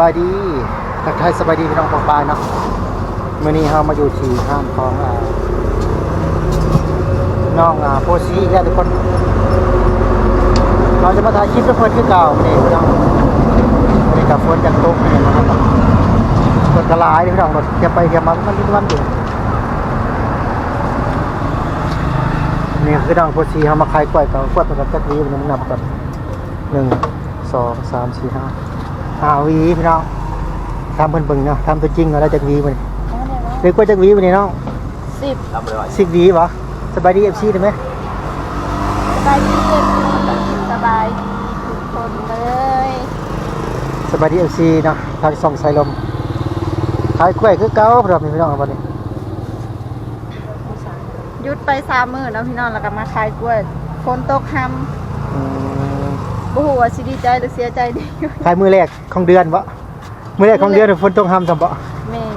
บายดีทักทายสบายดีพี่น้องปองปายเนาะมื่อนี้เรามาอยู่ที่ห้างของอ่าน้องอ่าโพซีอีกแล้วทุกคน เราจะมาถ่ายคลิปเพื่อนคือเก่านี่พี่น้องวันนี้กับฝนจากตกนี่นะครับรถกระลายพี่น้องรถเก็บไปเก็บมามันริ้นวันอยู่นี่คือน้องโพซีเขามาขายกล้วยกับกล้วยประกับจักรีวันนี้มันนับกันหนึ่งสองสามสี่ห้า หาวีพี่น้องทำเพิ่นเบิ่งเนาะทำตัวจริงเอาแล้วจากวีมันเรียกว่าจากวีมันนี่น้องสิบสิบวีวะสบายดีเอฟซีได้ไหมสบายดีเพื่อนสบายดีทุกคนเลยสบายดีเอฟซีเนาะทางส่องสายลมขายกล้วยคือเก่าพี่น้องพี่น้องเอาบัดนี้หยุดไปสามมื้อแล้วพี่น้องแล้วก็มาขายกล้วยฝนตกหอื มำบ่ฮู้ว่าสิดีใจหรือเสียใจดีขายมือแรกของเดือนวะมือแรกของเดือนฝนตกห้ำซ้ำบ่แม่น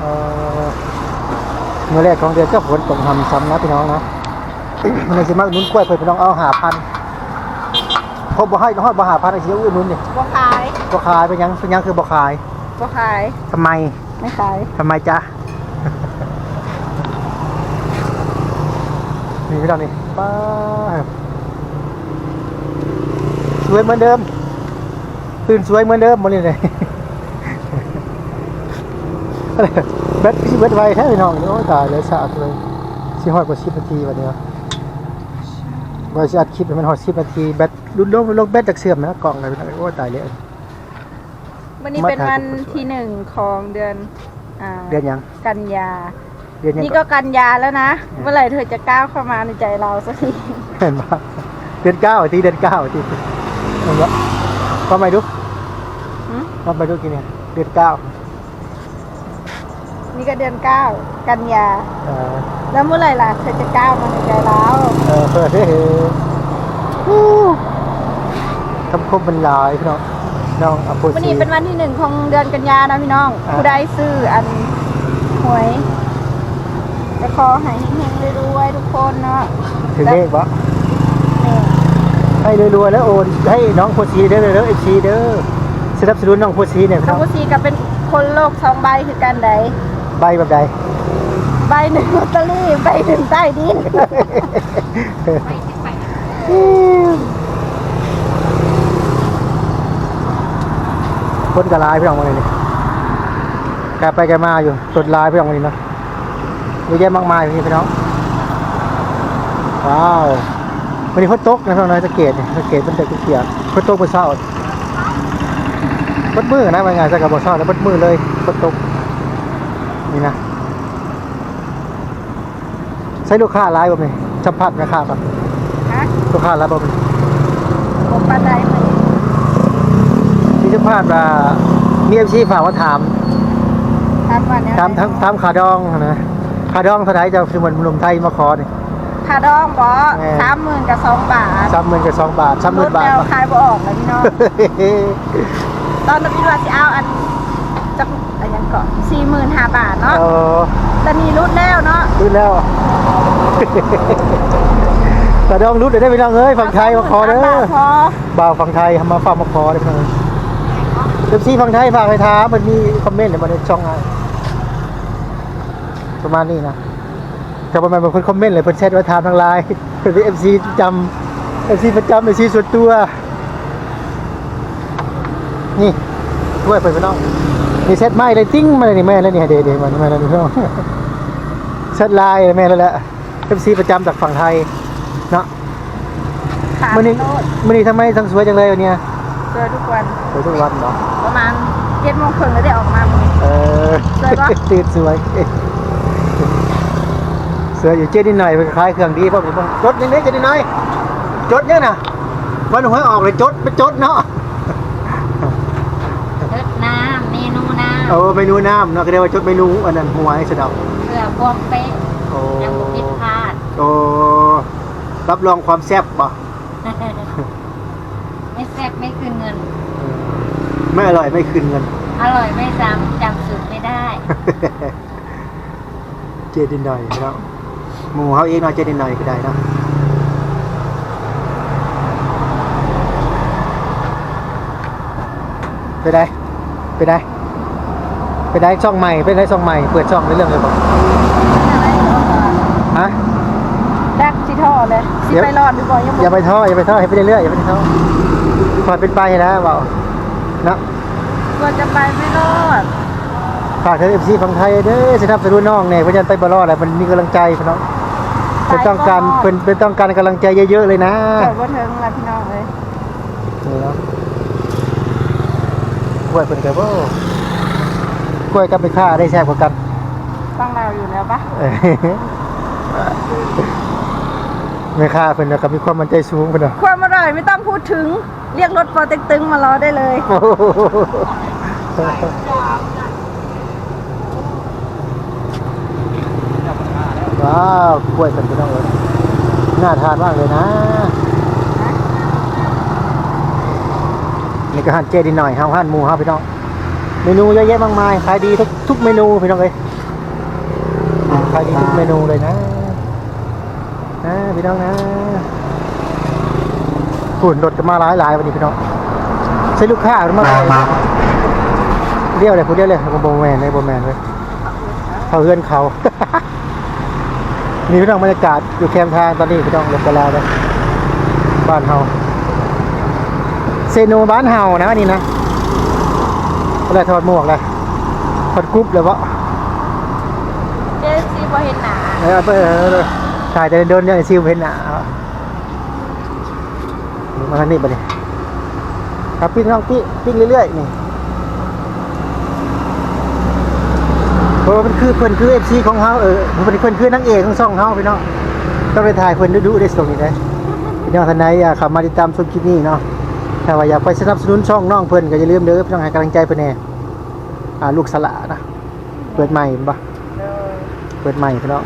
เอ่อมือแรกของเดือนก็ฝนตกห้ำซ้ำนะพี่น้องนะมันสิมาอุดหนุนกล้วยเพิ่นพี่น้องเอาหาพันพบบ่ให้ฮอดบ่หาพันไอ้สิเอาอุดหนุนนี่บ่ขายบ่ขายเป็นหยังเป็นหยังคือบ่ขายบ่ขายทำไมไม่ขายทำไมจ๊ะ นี่พี่ดอนนี่ป้าบ สวยเหมือนเดิม ตื่นสวยเหมือนเดิมหมดเลยเลยแบตพี่เบิดไวแท้พี่น้องโอ้ยตายเลยสะอาดเลยสิฮอดกว่าสิบนาทีวันเนี้ยว่าสิอัดคลิปให้มันฮอดสิบนาทีแบตรุนลงลงแบตจากเสื่อมนะกล่องเลยพี่น้องโอ้ยตายเลยวันนี้มาเป็นถ่ายวันรูปสวยที่หนึ่งของเดือนอ่าเดือนหยังกันยาเดือนหยังนี่ก็กันยาแล้วนะ เมื่อไหร่เธอจะก้าวเข้ามาในใจเราสักทีเห็นปะเดือนเก้าทีเดือนเก้าที เห็นปะก็ไม่ดูหึก็ไม่ดูกี่เนี่ยเดือนเก้านี่ก็เดือนเก้ากันยาเออแล้วเมื่อไหร่ล่ะเธอจะก้าวมาในใจเราเออเปิดให้เห็นฮู้คำคมบรรยายพี่น้องน้องอโปวันซีนี้เป็นวันที่หนึ่งของเดือนกันยานะพี่น้องอ่า ผู้ใดซื้ออันหวยจะขอให้เฮงๆรวยๆทุกคนเนาะถึงเลขปะนี่ ให้รวยๆแล้วโอนให้น้องโพซีเด้อเด้อเอฟซีเด้อสนับสนุนน้องโพซีเนี่ยพี่น้น้อองงกุซีก็เป็นคนโลกสองใบคือกันใดใบแบบใดใบหนึ่งลอตเตอรี่ใบหนึ่งใต้ดินคนกระลายพี่น้องวันนี้นี่กลับไปกันมาอยู่ตดลายพี่น้องวันนี้เนาะเยอะแยะมากมายพี่พี่น้องว้าว วันนี้ฝนตกนะพี่น้องนะสะเกตเนี่ยสะเกตมันเด็กเกียร์ฝนตกบนเช้าบดมือนะว่าไงจะกับบนเช้าแล้วบดมือเลยฝนตกนี่นะใช้ลูกค้าหลายแบบนี้สัมผัสราคาป่ะฮะลูกค้าหลายแบบนี้ผมปันไดมาที่สัมภาษณ์ว่ามีเอฟซีฝากมาถามทำวันนี้ถามถามถามขาดองนะขาดองเท่าไหร่จะสมุนลมไทยมาขอนี่ ค่าดองบอแม่ สามหมื่นกับสองบาทสามหมื่นกับสองบาทสามหมื่นบาทลดแล้วเนาะขายบ่ออกเลยพี่น้อง ตอนนั้นพี่ว่าสิเอาอันจักอันยังก่อนสี่หมื่นห้าบาทเนาะเออแต่นี่รุดแล้วเนาะรุดแล้วขาดองรุดเดี๋ยวได้ไปลองเอ้ยฝั่งไทยมาขอเด้บาอทพอบ่าวฝั่งไทยมาฝากมาขอเด้อเพิ่นเอฟซีฝั่งไทยฝากให้ถามมันมีคอมเมนต์เดี๋ยวมาในช่องไงประมาณนี้นะ แต่ประมาณเป็นคนคอมเมนต์เลยเพิ่นแชทไว้ถามทางไลน์เพิ่นเป็นเอฟซีจำเอฟซีประจำเอฟซีส่วนตัว นี่ด้วยไปพี่น้องนี่เซตไม้เลยติ้งมาเลยนี่แม่แล้วนี่เดเดมันแม่แล้วนี่พี่น้องเซตลายแม่แล้วแหละเอฟซีประจำจากฝั่งไทยเนาะขามื่อนี้โลดมื่อนี้ทำไมทั้งสวยจังเลยวันเนี้ยเจอทุกวันสวยทุกวันเนาะประมาณเจ็ดโมงครึ่งก็ได้ออกมาหมดเออสวยปะตื่นสวย สวยอยู่เจ๊นิดหน่อยไปคล้ายเครื่องดีเพราะผมบอกจดนิดๆเจ๊นิดหน่อยจดเนี่ยนะวันหวยออกเลยจดไปจดเนาะเลิศน้ำเมนูน้เออเมนูน้ำเนาะก็เรียกว่าจดเมนูอันนั้นหวยสะเดอกำเพื่อความเป๊ะโอ้ยังบ่ผิดพลาดโอ้รับรองความแซ่บป่ะไม่แซ่บไม่คืนเงิน ไม่อร่อยไม่คืนเงิน อร่อยไม่ซ้ำจำสูตรไม่ได้ เจดินหน่อยแล้ว หมูเขาเองเนาะเจดินหน่อยก็ได้เนาะไปได้ไปได้ไปได้ช่องใหม่ไปได้ช่องใหม่เปิดช่องในเรื่องเลยบอกฮะดักสิท่อเลยสิเดี๋ยวไปรอดดูบ่ยังอย่าบ่ไปท้ออย่าไปท้อให้ไปเรื่อยๆอย่าไปท้อพอเป็นไปนะเบานะกลัวจะไปไม่รอดฝากเธอเอฟซีฝั่งไทยเด้อสนับสนุนน้องเนี่ยเพื่อนไปบอลอดอะไรมันมีกำลังใจพี่น้อง เป็นต้องการเป็นเป็นต้องการกำลังใจเยอะๆเลยนะเกิดว่าเทิงละพี่น้องเลยนี่เนาะกล้วยเป็นไงบ่กล้วยกับไปฆ่าได้แซ่บกว่ากันฟังเราอยู่แล้วปะเออไม่ฆ่าเพิ่นนะครับมีความมั่นใจสูงเพิ่นเนาะความอร่อยไม่ต้องพูดถึง เรียกรถปอเต็กตึงมารอได้เลย โอ้โห ว้าวกล้วยเป็นพี่น้องเลยน่าทานมากเลยนะนี่ก็หั่นเจดีหน่อยห้าหั่นหมูครับพี่น้องเมนูเยอะแยะมากมายขายดีทุกทุกเมนูพี่น้องเลยอ่าขายดีทุกเมนูเลยนะนะพี่น้องนะฝุ่นรถก็มาหลายหลายวันนี้พี่น้องใช้ลูกค้ามาหลายเรียวเลยพูดเรียวเลยผมโบแมนเลยโบแมนเลยเขาเฮือนเขา นี่พี่น้องบรรยากาศอยู่แคมป์ทางตอนนี้พี่น้องรถกระลาเลยบ้านเฮาเซโนบ้านเฮานะอันนี่นะอะไรถอดหมวกเลยถอดกรุ๊ปเลยวะเจซีบอเห็นหนาเออเออเออเออถ่ายแต่โดนเนี่ยซิวเพนหนามาทางนี้ไปเลยครับปิ้งน้องปิ้งปิ้งเรื่อยๆนี่ เพราะว่ามันคือเพิ่นคือเอฟซีของเฮาเออเพิ่นเพิ่นคือนางเอกของช่องเฮาพี่น้องต้องไปถ่ายเพิ่นดูๆได้ส่งนี่นะพี่น้องท่านใดอยากเข้ามาติดตามชมคลิปนี้เนาะถ้าว่าอยากไปสนับสนุนช่องน้องเพิ่นก็อย่าลืมเด้อพี่น้องให้กำลังใจเพิ่นแน่อ่าลูกสละนะเปิดใหม่เห็นปะเปิดใหม่พี่น้อง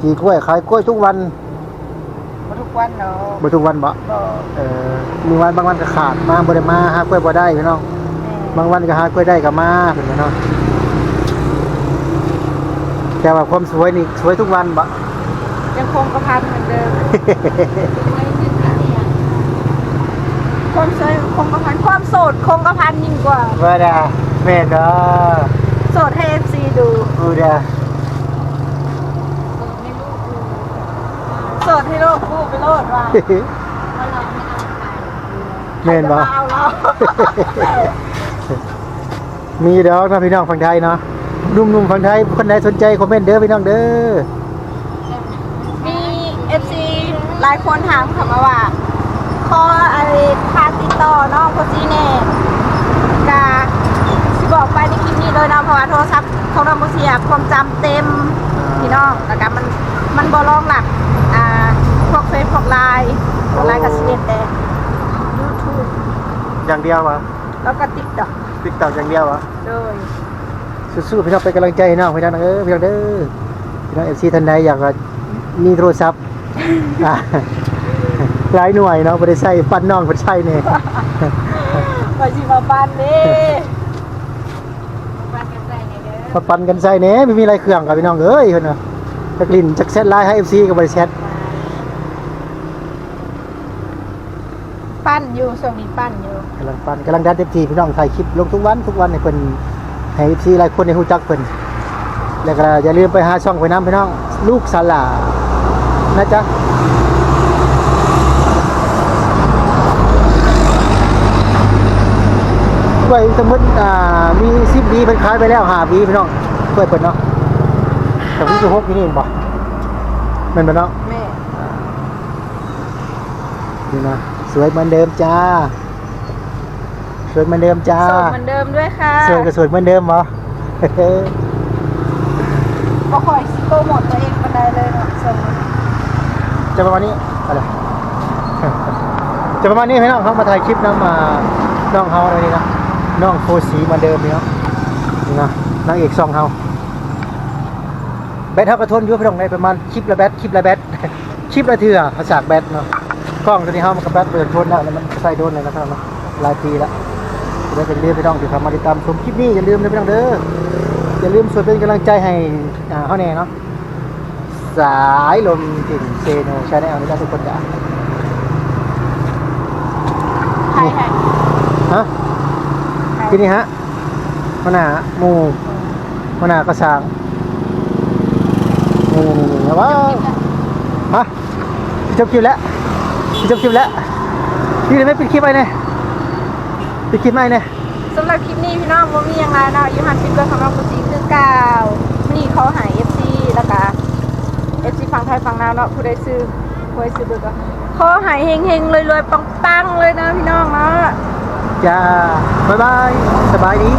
จีกล้วยขายกล้วยทุกวันบ่ทุกวันเนาะบ่ทุกวันบ่บ่เออมีวันบางวันก็ขาดมาบ่ได้มาหากล้วยบ่ได้พี่น้องแม่ บางวันก็หากล้วยได้ก็มาเพิ่นว่าเนาะแต่ว่าความสวยนี่สวยทุกวันบ่ยังคงกระพันเหมือนเดิมความสวยคงกระพันความโสดคงกระพันยิ่งกว่าว่าดาแม่นเด้อโสดให้เอฟซีดูอูดาโสดให้โลกกู้ไปโลดว่าแม่นบ่จะาเอาเรา มีเด้อนะพี่น้องฝั่งไทยเนาะหนุ่มๆฝั่งไทยคนใดสนใจคอมเมนต์เด้อพี่น้องเด้อมีเอฟซีหลายคนถามค่ะมาว่าขอไอ้พาติดต่อน้องโคจีเน่กาสิบอกไปในคลิปนี้เลยเนาะเพราะว่าโทรศัพท์ของน้องโมเสียความจำเต็มพี่น้องแล้วก็มันมันบอรองหลักอ่าพวกเฟซพวกไลน์พวกไลน์กับสิเด็ดแต่ยูทูบอย่างเดียววะ แล้วก็ติ๊กต็อกติ๊กต็อกอย่างเดียววะโดยสู้ๆพี่น้องเป็นกำลังใจให้น้องพี่น้องเออพี่น้องเด้อพี่น้องเอฟซีท่านใดอยากจะมีโทรศัพท์อ่าหลายหน่วยเนาะบ่ได้ใช้ปั้นน้องเพิ่นใช้นี่ ไปสิมาบ้านเด้มาปั้นกันใช้แหน่ไม่มีอะไรเครื่องกับพี่น้องเอ้ยเพิ่นน่ะจักลิ้นจักแซดไลน์ให้ FC ก็บ่ได้แชทปั้นอยู่ส่วนนี้ปั้นอยู่กำลังปั้นกำลังดัน FT พี่น้องถ่ายคลิปลงทุกวันทุกวันให้เพิ่นให้ FC หลายคนได้รู้จักเพิ่นแล้วก็อย่าลืมไปหาช่องไปนํพี่น้อง ลูกสลานะจ๊ะกล้วยสมมติอ่ามีสิบวีเป็นขายไปแล้วหาวีพี่น้องกล้วยเปิดเนาะแต่พี่จะพกที่นี่บ่แมันบ่เนาะแม่นี่นะสวยเหมือนเดิมจ้า สวยเหมือนเดิมจ้าโสดเหมือนเดิมด้วยค่ะสวยก็สวยเหมือนเดิมบ่บ่คอยสิโปรโมทตัวเองบันไดเลยเนาะส่งมาจะประมาณนี้อะไรจะประมาณนี้พี่น้องเขามาถ่ายคลิปน้ำมาน้องเฮาอะไรนี่นะน้องโฟสีเหมือนเดิมนี่เนาะนี่นะนางเอกซองเฮาแบตเฮากระทนอยู่พี่น้องในประมาณคลิปละแบตคลิปละแบตคลิปละเถื่อภาษาแบตเนาะกล้องตัวนี้เฮามันก็แบตเปิดทนแล้วแล้วมันใส่โดนเลยนะครับเนาะหลายปีละจะ ได้เป็นเรื่องพี่น้องที่ทำมาติดตามชมคลิปนี้อย่าลืมนะพี่น้องเด้ออย่าลืมช่วยเป็นกำลังใจให้อ่าเฮาแน่เนาะสายลมถิ่นเซโนชาแนลนี่นะทุกคนจ้ะใครใครที่นี่ฮะมะนาวหมูมะนาวกระชางนี่นี่นี่นี่ว้าวมาจบคลิปแล้วจบคลิปแล้วพี่เลยไม่ปิดคลิปไปเนี่ย ปิดคลิปไม่เนี่ยสำหรับคลิปนี้พี่น้องว่ามีอย่างไรเนาะอยูหันปิดก็สำหรับคนจีนคือเก่านี่เขาหายเอฟซีแล้วก็เอฟซีฝั่งไทยฝั่งลาวเนาะผู้ใดซื้อผู้ใดซื้อเบอร์ก็ขอหายเฮงเฮงๆรวยๆปังๆเลยนะพี่น้องเนาะจ้าบ๊ายบายสบายดี